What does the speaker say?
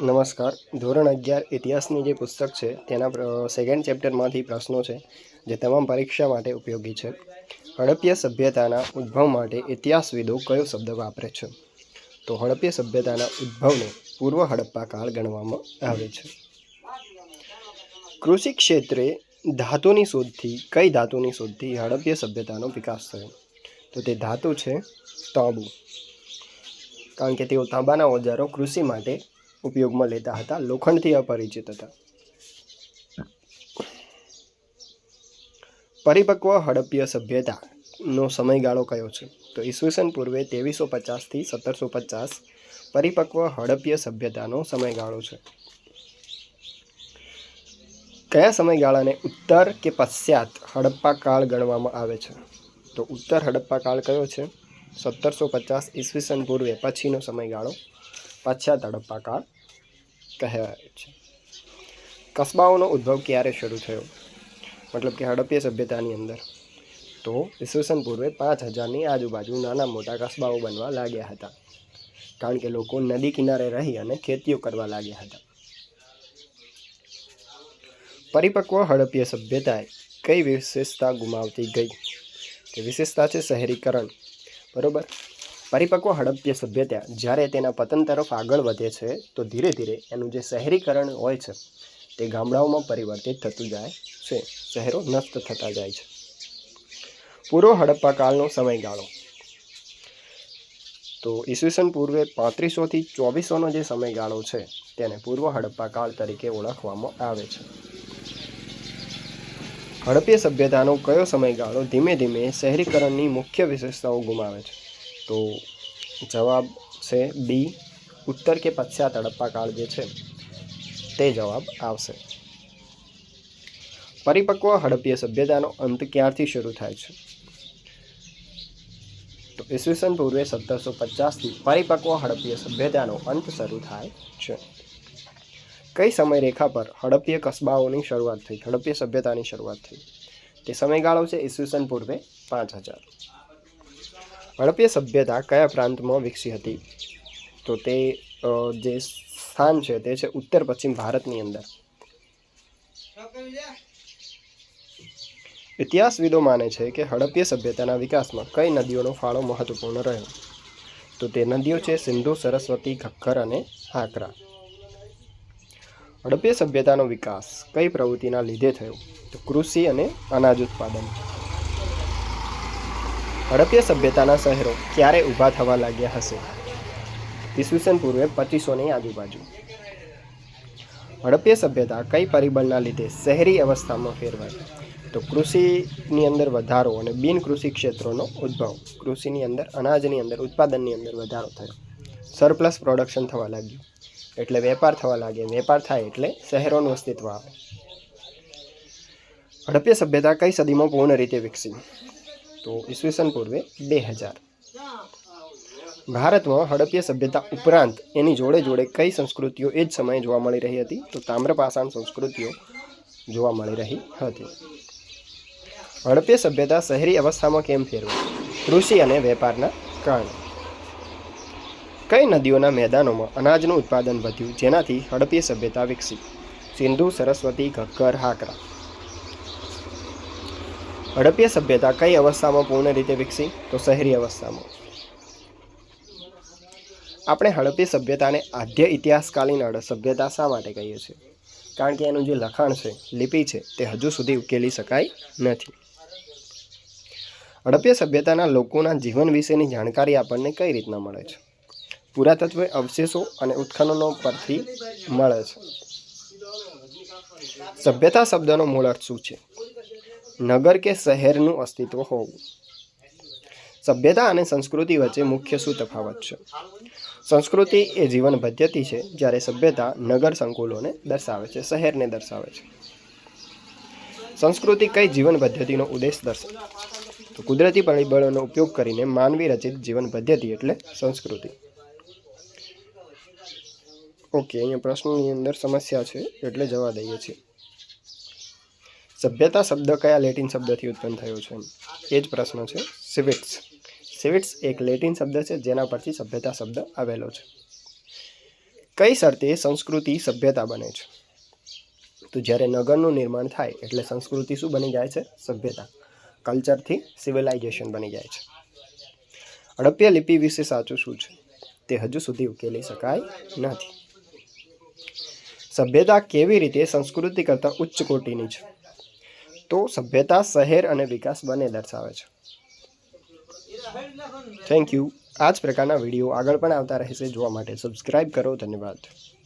નમસ્કાર. ધોરણ અગિયાર ઇતિહાસની જે પુસ્તક છે, તેના સેકન્ડ ચેપ્ટરમાંથી પ્રશ્નો છે, જે તમામ પરીક્ષા માટે ઉપયોગી છે. હડપ્ય સભ્યતાના ઉદ્ભવ માટે ઇતિહાસવિદો કયો શબ્દ વાપરે છે? તો હડપ્ય સભ્યતાના ઉદ્ભવને પૂર્વ હડપ્પા કાળ ગણવામાં આવે છે. કૃષિ ક્ષેત્રે ધાતુની શોધથી, કઈ ધાતુની શોધથી હડપ્ય સભ્યતાનો વિકાસ થયો? તો તે ધાતુ છે તાંબુ. કારણ કે તેઓ તાંબાના ઓજારો કૃષિ માટે ઉપયોગમાં લેતા હતા. લોખંડથી અપરિચિત હતા. પરિપક્વ હડપ્ય સભ્યતાનો સમયગાળો કયો છે? તો ઈસવીસન પૂર્વે ત્રેવીસો પચાસથી સત્તરસો પચાસ પરિપક્વ હડપ્ય સભ્યતાનો સમયગાળો છે. કયા સમયગાળાને ઉત્તર કે પશ્ચાત હડપ્પા કાળ ગણવામાં આવે છે? તો ઉત્તર હડપ્પા કાળ કયો છે? સત્તરસો પચાસ ઈસવીસન પૂર્વે પછીનો સમયગાળો. પશ્ચાત હડપ્પાકાળ કહેવાય છે. કસ્બાઓનો ઉદ્ભવ ક્યારે શરૂ થયો? મતલબ કે હડપ્પીય સભ્યતાની અંદર. તો ઈસવીસન પૂર્વે પાંચ હજારની આજુબાજુ નાના મોટા કસ્બાઓ બનવા લાગ્યા હતા. કારણ કે લોકો નદી કિનારે રહી અને ખેતીઓ કરવા લાગ્યા હતા. પરિપક્વ હડપ્પીય સભ્યતાએ કઈ વિશેષતા ગુમાવતી ગઈ? તે વિશેષતા છે શહેરીકરણ. બરોબર? પરિપક્વ હડપ્ય સભ્યતા જ્યારે તેના પતન તરફ આગળ વધે છે, તો ધીરે ધીરે એનું જે શહેરીકરણ હોય છે, તે ગામડાઓમાં પરિવર્તિત થતું જાય છે. શહેરો નષ્ટ થતા જાય છે. પૂર્વ હડપ્પા કાળનો સમયગાળો. તો ઈસવીસન પૂર્વે પાંત્રીસોથી ચોવીસોનો જે સમયગાળો છે, તેને પૂર્વ હડપ્પા કાળ તરીકે ઓળખવામાં આવે છે. હડપ્ય સભ્યતાનો કયો સમયગાળો ધીમે ધીમે શહેરીકરણની મુખ્ય વિશેષતાઓ ગુમાવે છે? તો જવાબ છે બી. ઉત્તર કે પશ્ચાત હડપ્પા કાળ જે છે, તે જવાબ આવશે. પરિપક્વ હડપ્ય સભ્યતાનો અંત ક્યારથી શરૂ થાય છે? તો ઈસવીસન પૂર્વે સત્તરસો પચાસથી પરિપક્વ હડપ્ય સભ્યતાનો અંત શરૂ થાય છે. કઈ સમયરેખા પર હડપ્ય કસ્બાઓની શરૂઆત થઈ? હડપ્ય સભ્યતાની શરૂઆત થઈ. તે સમયગાળો છે ઈસવીસન પૂર્વે પાંચ હજાર. હડપ્ય સભ્યતા કયા પ્રાંતમાં વિકસી હતી? તો તે જે સ્થાન છે તે છે ઉત્તર પશ્ચિમ ભારતની અંદર. ઇતિહાસવિદો માને છે કે હડપ્ય સભ્યતાના વિકાસમાં કઈ નદીઓનો ફાળો મહત્વપૂર્ણ રહ્યો? તો તે નદીઓ છે સિંધુ, સરસ્વતી ઘગ્ગર અને હાકરા હડપ્ય સભ્યતાનો વિકાસ કઈ પ્રવૃત્તિના લીધે થયો? તો કૃષિ અને અનાજ ઉત્પાદન. હડપ્ય સભ્યતાના શહેરો ક્યારે ઊભા થવા લાગ્યા હશે? ઈસવીસન પૂર્વે પચીસોની આજુબાજુ. હડપ્ય સભ્યતા કઈ પરિબળના લીધે શહેરી અવસ્થામાં ફેરવાય તો કૃષિની અંદર વધારો અને બિન કૃષિ ક્ષેત્રોનો ઉદ્ભવ. કૃષિની અંદર, અનાજની અંદર, ઉત્પાદનની અંદર વધારો થયો. સરપ્લસ પ્રોડક્શન થવા લાગ્યું. એટલે વેપાર થવા લાગે. વેપાર થાય એટલે શહેરોનું અસ્તિત્વ આવે. હડપ્ય સભ્યતા કઈ સદીમાં પૂર્ણ રીતે વિકસી? તો ઈસવીસન પૂર્વે બે હજાર. ભારતમાં હડપ્ય સભ્યતા ઉપરાંત એની જોડે જોડે કઈ સંસ્કૃતિઓ એ જ સમયે જોવા મળી રહી હતી? તો તામ્રપાષાણ સંસ્કૃતિઓ જોવા મળી રહી હતી. હડપ્ય સભ્યતા શહેરી અવસ્થામાં કેમ ફેરવાઈ? કૃષિ અને વેપારના કારણે. કઈ નદીઓના મેદાનોમાં અનાજનું ઉત્પાદન વધ્યું? જેનાથી હડપ્ય સભ્યતા વિકસી? સિંધુ, સરસ્વતી ઘગ્ગર હાકરા. હડપ્ય સભ્યતા કઈ અવસ્થામાં પૂર્ણ રીતે વિકસી? તો શહેરી અવસ્થામાં. આપણે હડપ્ય સભ્યતાને આદ્ય ઇતિહાસકાલીન સભ્યતા શા માટે કહીએ છીએ? કારણ કે એનું જે લખાણ છે, લિપિ છે, તે હજુ સુધી ઉકેલી શકાય નથી. હડપ્ય સભ્યતાના લોકોના જીવન વિશેની જાણકારી આપણને કઈ રીતના મળે છે? પુરાતત્વ અવશેષો અને ઉત્ખનનો પરથી મળે છે. સભ્યતા શબ્દનો મૂળ અર્થ શું છે? નગર કે શહેરનું અસ્તિત્વ હોવું. સભ્યતા અને સંસ્કૃતિ વચ્ચે મુખ્ય શું તફાવત છે? સંસ્કૃતિ એ જીવન પદ્ધતિ છે જ્યારે સભ્યતા નગર સંકુલોને દર્શાવે છે, શહેરને દર્શાવે છે. સંસ્કૃતિ કઈ જીવન પદ્ધતિનો ઉદ્દેશ દર્શાવે તો કુદરતી પરિબળોનો ઉપયોગ કરીને માનવી રચિત જીવન પદ્ધતિ એટલે સંસ્કૃતિ. ઓકે, અહીંયા પ્રશ્નની અંદર સમસ્યા છે એટલે જવા દઈએ છીએ. સભ્યતા શબ્દ કયા લેટિન શબ્દથી ઉત્પન્ન થયો છે? એ જ પ્રશ્ન છે સિવિટ્સ સિવિટ્સ એક લેટિન શબ્દ છે, જેના પરથી સભ્યતા શબ્દ આવેલો છે. કઈ શરતે સંસ્કૃતિ સભ્યતા બને છે? તો જ્યારે નગરનું નિર્માણ થાય, એટલે સંસ્કૃતિ શું બની જાય છે? સભ્યતા. કલ્ચરથી સિવિલાઇઝેશન બની જાય છે. હડપ્પા લિપિ વિશે સાચું શું છે? તે હજુ સુધી ઉકેલી શકાય નથી. સભ્યતા કેવી રીતે સંસ્કૃતિ કરતાં ઉચ્ચ કોટીની છે? તો સભ્યતા, શહેર અને વિકાસ બંને દર્શાવે છે. થેન્ક યુ આ જ પ્રકારના વીડિયો આગળ પણ આવતા રહેશે. જોવા માટે સબસ્ક્રાઈબ કરો. ધન્યવાદ.